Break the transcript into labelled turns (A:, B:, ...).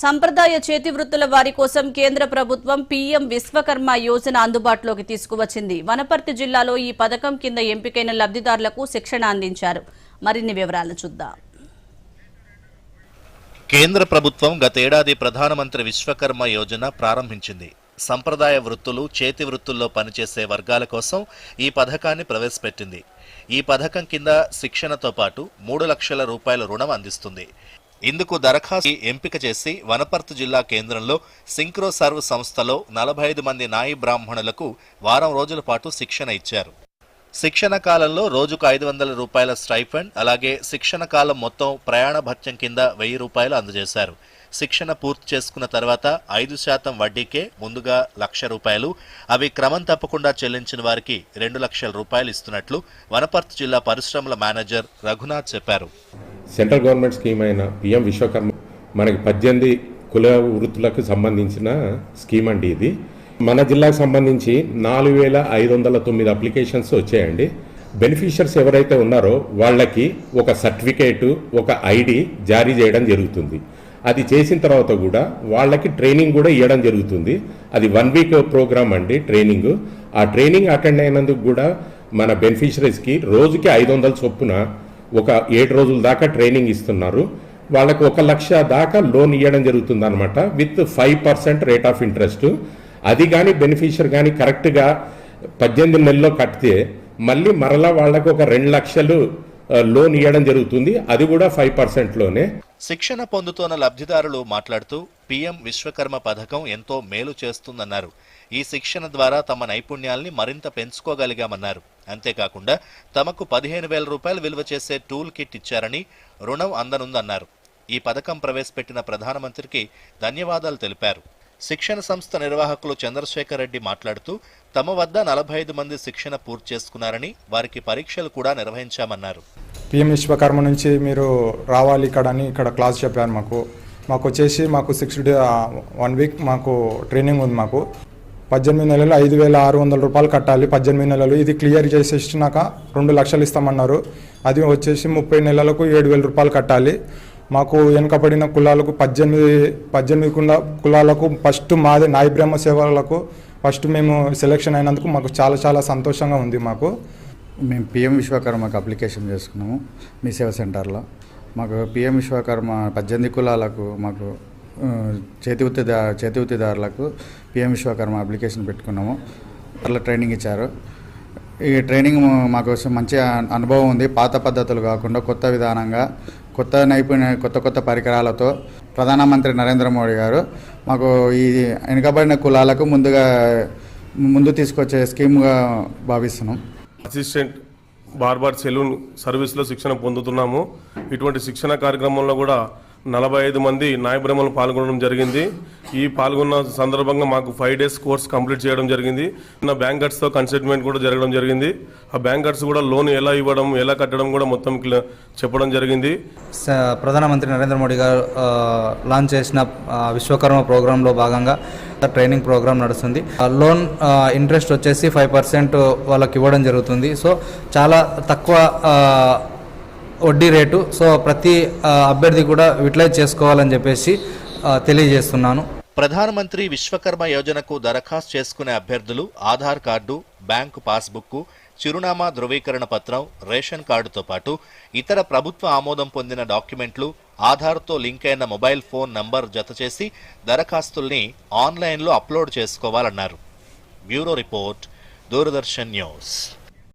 A: సంప్రదాయ చేతి వృత్తుల వారి కోసం కేంద్ర ప్రభుత్వం పీఎం విశ్వకర్మ యోజన అందుబాటులోకి తీసుకువచ్చింది. వనపర్తి జిల్లాలో ఈ పథకం కింద ఎంపికైన లబ్ధిదారులకు శిక్షణ అందించారు. మరిన్ని వివరాలు చూద్దాం.
B: కేంద్ర ప్రభుత్వం గతేడాది ప్రధానమంత్రి విశ్వకర్మ యోజన ప్రారంభించింది. సంప్రదాయ వృత్తులు చేతి వృత్తుల్లో పనిచేసే వర్గాల కోసం ఈ పథకాన్ని ప్రవేశపెట్టింది. ఈ పథకం కింద శిక్షణతో పాటు మూడు లక్షల రూపాయల రుణం అందిస్తుంది. ఇందుకు దరఖాస్తు ఎంపిక చేసి వనపర్తి జిల్లా కేంద్రంలో సింక్రో సర్వ్ సంస్థలో నలభై ఐదు మంది నాయి బ్రాహ్మణులకు వారం రోజుల పాటు శిక్షణ ఇచ్చారు. శిక్షణ కాలంలో రోజుకు ఐదు వందల రూపాయల స్టైఫండ్ అలాగే శిక్షణ కాలం మొత్తం ప్రయాణ భత్యం కింద వెయ్యి రూపాయలు అందజేశారు. శిక్షణ పూర్తి చేసుకున్న తర్వాత ఐదు శాతం వడ్డీకే ముందుగా లక్ష రూపాయలు అవి క్రమం తప్పకుండా చెల్లించిన వారికి రెండు లక్షల రూపాయలు ఇస్తున్నట్లు వనపర్తి జిల్లా పరిశ్రమల మేనేజర్ రఘునాథ్ చెప్పారు.
C: సెంట్రల్ గవర్నమెంట్ స్కీమ్ అయిన పిఎం విశ్వకర్మ మనకి పద్దెనిమిది కుల వృత్తులకు సంబంధించిన స్కీమ్ అండి ఇది. మన జిల్లాకు సంబంధించి నాలుగు వేల ఐదు వందల తొమ్మిది అప్లికేషన్స్ వచ్చాయండి. బెనిఫిషియర్స్ ఎవరైతే ఉన్నారో వాళ్ళకి ఒక సర్టిఫికేటు ఒక ఐడి జారీ చేయడం జరుగుతుంది. అది చేసిన తర్వాత కూడా వాళ్ళకి ట్రైనింగ్ కూడా ఇవ్వడం జరుగుతుంది. అది వన్ వీక్ ప్రోగ్రామ్ అండి ట్రైనింగ్. ఆ ట్రైనింగ్ అటెండ్ అయినందుకు కూడా మన బెనిఫిషరీస్కి రోజుకి ఐదు వందల చొప్పున ఒక ఏడు రోజుల దాకా ట్రైనింగ్ ఇస్తున్నారు. వాళ్ళకు ఒక లక్ష దాకా లోన్ ఇవ్వడం జరుగుతుంది అనమాట with five percent rate of interest. అది కానీ బెనిఫిషియర్ కానీ కరెక్ట్గా పద్దెనిమిది నెలల్లో కడితే మళ్ళీ మరలా వాళ్ళకు ఒక రెండు లక్షలు లోన్ ఇవ్వడం జరుగుతుంది. అది కూడా ఫైవ్ పర్సెంట్లోనే
B: శిక్షణ పొందుతున్న లబ్ధిదారులు మాట్లాడుతూ పీఎం విశ్వకర్మ పథకం ఎంతో మేలు చేస్తుందన్నారు. ఈ శిక్షణ ద్వారా తమ నైపుణ్యాల్ని మరింత పెంచుకోగలిగామన్నారు. అంతేకాకుండా తమకు పదిహేను వేల రూపాయలు విలువ చేసే టూల్ కిట్ ఇచ్చారని రుణం అందనుందన్నారు. ఈ పథకం ప్రవేశపెట్టిన ప్రధానమంత్రికి ధన్యవాదాలు తెలిపారు. శిక్షణ సంస్థ నిర్వాహకులు చంద్రశేఖర్ రెడ్డి మాట్లాడుతూ తమ వద్ద నలభై ఐదు మంది శిక్షణ పూర్తి చేసుకున్నారని వారికి పరీక్షలు కూడా నిర్వహించామన్నారు.
D: పిఎం విశ్వకర్మ నుంచి మీరు రావాలి ఇక్కడ అని ఇక్కడ క్లాస్ చెప్పారు మాకు. మాకు వచ్చేసి మాకు సిక్స్ డే వన్ వీక్ మాకు ట్రైనింగ్ ఉంది మాకు. పద్దెనిమిది నెలలు ఐదు వేల ఆరు వందల రూపాయలు కట్టాలి. పద్దెనిమిది నెలలు ఇది క్లియర్ చేసేసినాక రెండు లక్షలు ఇస్తామన్నారు. అది వచ్చేసి ముప్పై నెలలకు ఏడు వేల రూపాయలు కట్టాలి. మాకు వెనుకబడిన కులాలకు పద్దెనిమిది పద్దెనిమిది కుల కులాలకు ఫస్ట్ మాది నాయ బ్రహ్మ సేవలకు ఫస్ట్ మేము సెలెక్షన్ అయినందుకు మాకు చాలా చాలా సంతోషంగా ఉంది మాకు.
E: మేము పిఎం విశ్వకర్మకు అప్లికేషన్ చేసుకున్నాము మీ సేవ సెంటర్లో. మాకు పిఎం విశ్వకర్మ పద్దెనిమిది కులాలకు మాకు చేతి వృత్తిదా చేతి వృత్తిదారులకు పిఎం విశ్వకర్మ అప్లికేషన్ పెట్టుకున్నాము. అట్లా ట్రైనింగ్ ఇచ్చారు. ఈ ట్రైనింగ్ మాకు మంచి అనుభవం ఉంది. పాత పద్ధతులు కాకుండా కొత్త విధానంగా కొత్త నైపుణ్య కొత్త కొత్త పరికరాలతో ప్రధానమంత్రి నరేంద్ర మోడీ గారు మాకు ఈ వెనుకబడిన కులాలకు ముందుగా ముందు తీసుకొచ్చే స్కీమ్గా భావిస్తున్నాం.
F: అసిస్టెంట్ బార్బర్ సెలూన్ సర్వీస్లో శిక్షణ పొందుతున్నాము. ఇటువంటి శిక్షణ కార్యక్రమంలో కూడా నలభై ఐదు మంది నాయబ్రహ్మలు పాల్గొనడం జరిగింది. ఈ పాల్గొన్న సందర్భంగా మాకు ఫైవ్ డేస్ కోర్స్ కంప్లీట్ చేయడం జరిగింది. నా బ్యాంకర్స్తో కన్సల్ట్మెంట్ కూడా జరగడం జరిగింది. ఆ బ్యాంకర్స్ కూడా లోన్ ఎలా ఇవ్వడం ఎలా కట్టడం కూడా మొత్తం చెప్పడం జరిగింది.
G: స- ప్రధానమంత్రి నరేంద్ర మోడీ గారు లాంచ్ చేసిన విశ్వకర్మ ప్రోగ్రాంలో భాగంగా ట్రైనింగ్ ప్రోగ్రామ్ నడుస్తుంది. ఆ, లోన్ ఇంట్రెస్ట్ వచ్చేసి ఫైవ్ పర్సెంట్ వాళ్ళకి ఇవ్వడం జరుగుతుంది. సో చాలా తక్కువ వడ్డీ రేటు. సో ప్రతి అభ్యర్థి కూడా యూటిలైజ్ చేసుకోవాలని చెప్పేసి తెలియజేస్తున్నాను.
B: ప్రధానమంత్రి విశ్వకర్మ యోజనకు దరఖాస్తు చేసుకునే అభ్యర్థులు ఆధార్ కార్డు బ్యాంకు పాస్బుక్ చిరునామా ధృవీకరణ పత్రం రేషన్ కార్డుతో పాటు ఇతర ప్రభుత్వ ఆమోదం పొందిన డాక్యుమెంట్లు ఆధార్తో లింక్ అయిన మొబైల్ ఫోన్ నంబర్ జతచేసి దరఖాస్తుల్ని ఆన్లైన్లో upload చేసుకోవాలన్నారు. Bureau report Doordarshan news.